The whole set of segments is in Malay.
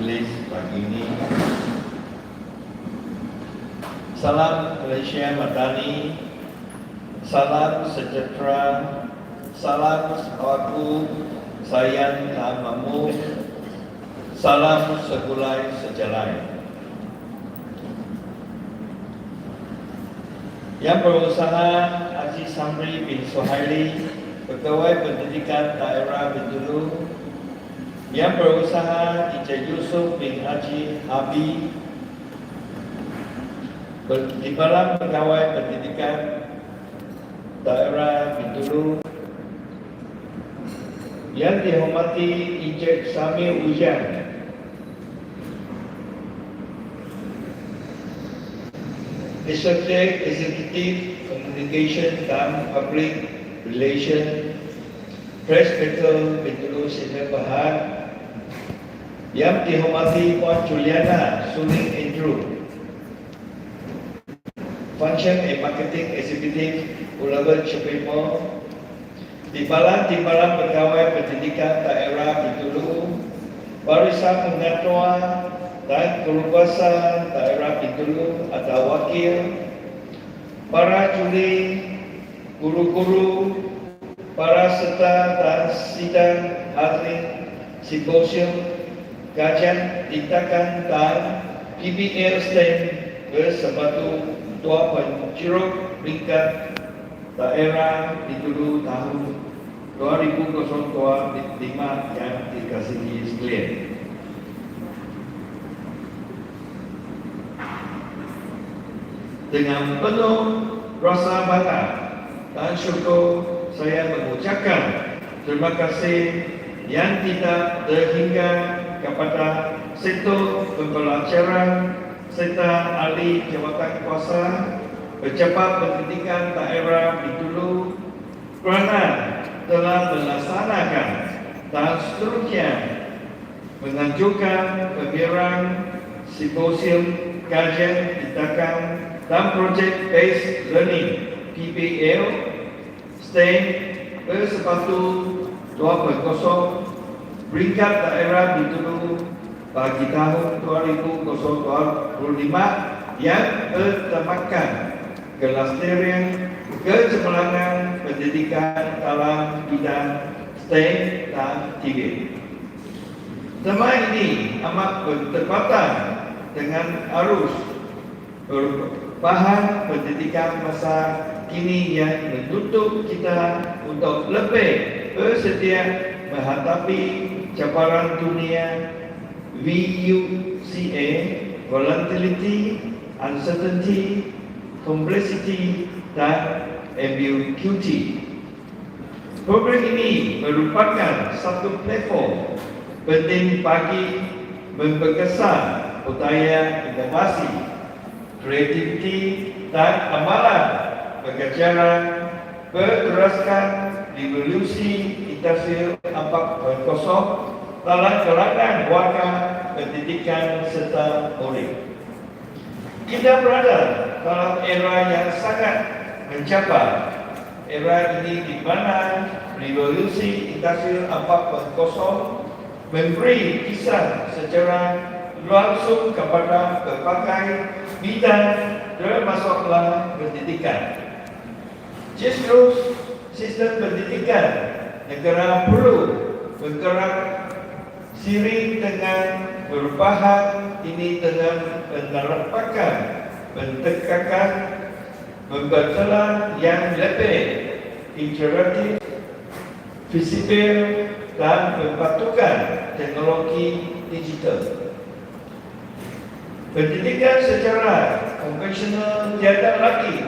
majlis pagi ini. Salam Malaysia Madani, salam sejahtera, salam sahabatku, sayang namamu, salam segulai sejalan. Yang berusaha Haji Samri bin Suhaili, Pegawai Pendidikan Daerah Bintulu, yang berusaha Encik Yusuf bin Haji Abi, di dalam Pegawai Pendidikan Daerah Bintulu, yang dihormati Encik Samir Ujian, Executive Executive Communication dan Public Relation Secretary Bintulu Senior Bahar yang dihormati Puan Juliana Suning Andrew. Function and Marketing Executive Ulawan Cepimo Timbalan-timbalan pegawai pendidikan daerah Bintulu Barisan Pengatua dan kelupasan daerah Bintulu atau wakil, para juri, guru-guru, para serta dan sidang hadirin simposium, kajian, tindakan dan PBL stand bersebatu Tua Penjeruk Ringkat Daerah Bintulu tahun 2025 yang dikasihi sekalian. dengan penuh rasa bangga dan syukur saya mengucapkan terima kasih yang tidak terhingga kepada sektor pembelajaran serta ahli jawatan kuasa pejabat pendidikan daerah Bintulu kerana telah melaksanakan dan seterusnya mengajukan pembiaran simposium kajian tindakan dan projek based learning PBL STEM bersepatu 2.0 peringkat daerah Bintulu bagi tahun 2025 yang bertemakan kelestarian kecemerlangan pendidikan dalam bidang STEM dan TV. Tema ini amat bertepatan dengan arus bahan pendidikan masa kini yang menuntut kita untuk lebih bersedia menghadapi cabaran dunia VUCA, volatility, uncertainty, complexity dan ambiguity. Program ini merupakan satu platform penting bagi memperkesan budaya inovasi kreativiti dan amalan pengajaran berteraskan revolusi industri 4.0 dalam kalangan warga pendidikan serta murid. Kita berada dalam era yang sangat mencapai era ini di mana revolusi industri 4.0 memberi kisah secara langsung kepada berbagai bidang termasuklah pendidikan. Justru sistem pendidikan negara perlu bergerak siri dengan perubahan ini dengan menerapkan pentekakan pembatalan yang lebih interaktif, visible dan memperpatukan teknologi digital. Pendidikan secara konvensional tiada lagi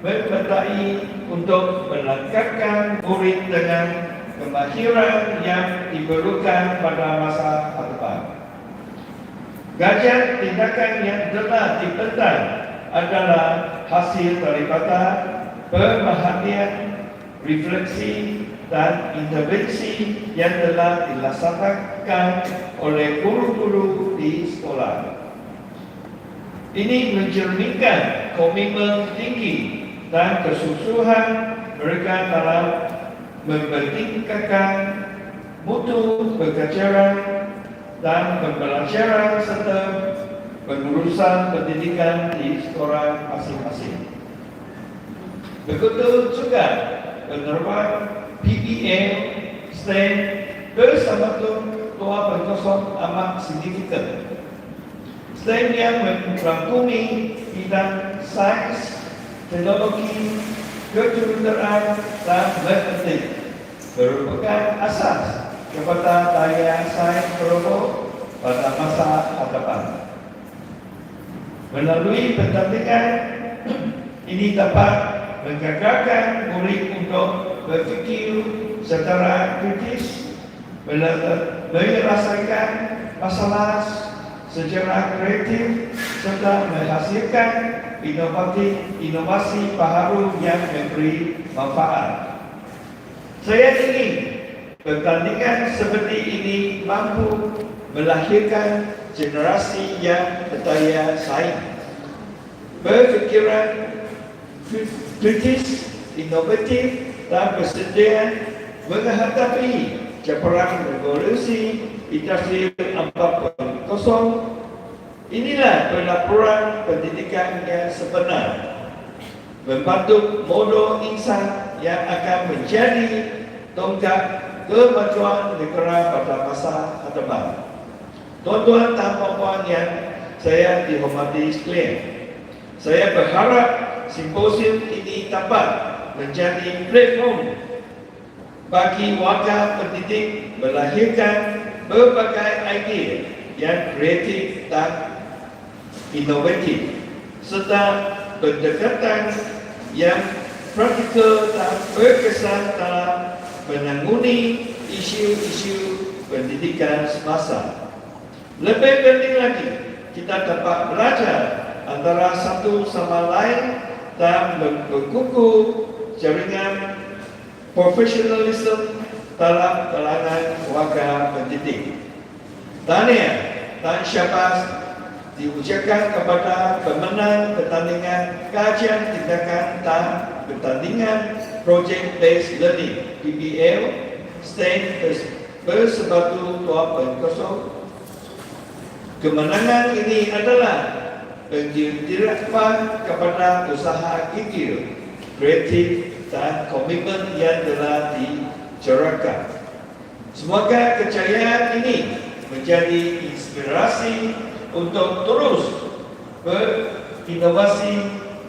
berpetai untuk melengkapkan murid dengan kemahiran yang diperlukan pada masa depan. Gajian tindakan yang telah dipentang adalah hasil daripada pemerhatian, refleksi dan intervensi yang telah dilaksanakan oleh guru-guru di sekolah. Ini mencerminkan komitmen tinggi dan kesusuhan mereka dalam mempertingkatkan mutu pengajaran dan pembelajaran serta pengurusan pendidikan di sekolah masing-masing. Begitu juga penerbang PBA, STEM bersama tu tua berkosong amat signifikan. STEM yang merangkumi bidang sains, teknologi, kejuruteraan dan matematik merupakan asas kepada daya sains robot pada masa hadapan. Melalui pertandingan ini dapat menggagalkan murid untuk berfikir secara kritis, menyelesaikan masalah secara kreatif serta menghasilkan inovasi inovasi baru yang memberi manfaat. Saya ingin pertandingan seperti ini mampu melahirkan generasi yang berdaya saing, berfikiran kritis, inovatif dan bersedia menghadapi cabaran revolusi industri 4.0 inilah pelaporan pendidikan yang sebenar membantu modal insan yang akan menjadi tongkat kemajuan negara pada masa hadapan. Tuan-tuan dan puan-puan yang saya dihormati sekalian, saya berharap simposium ini dapat menjadi platform bagi warga pendidik melahirkan berbagai idea yang kreatif dan inovatif serta pendekatan yang praktikal dan berkesan dalam menangani isu-isu pendidikan semasa. Lebih penting lagi, kita dapat belajar antara satu sama lain dan berkuku jaringan profesionalisme dalam kalangan warga pendidik. Tahniah dan syabas diucapkan kepada pemenang pertandingan kajian tindakan dan pertandingan Project Based Learning PBL STEM bersebatu 2.0 Kemenangan ini adalah penjelasan kepada usaha gigil, kreatif dan komitmen yang telah dicerahkan. Semoga kejayaan ini menjadi inspirasi untuk terus berinovasi,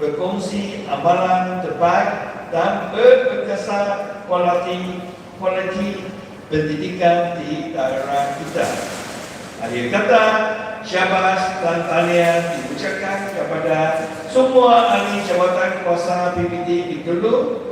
berkongsi amalan terbaik dan berkesan kualiti kualiti pendidikan di daerah kita. Akhir kata, syabas dan talian diucapkan kepada semua ahli jabatan kuasa PPD di Gulu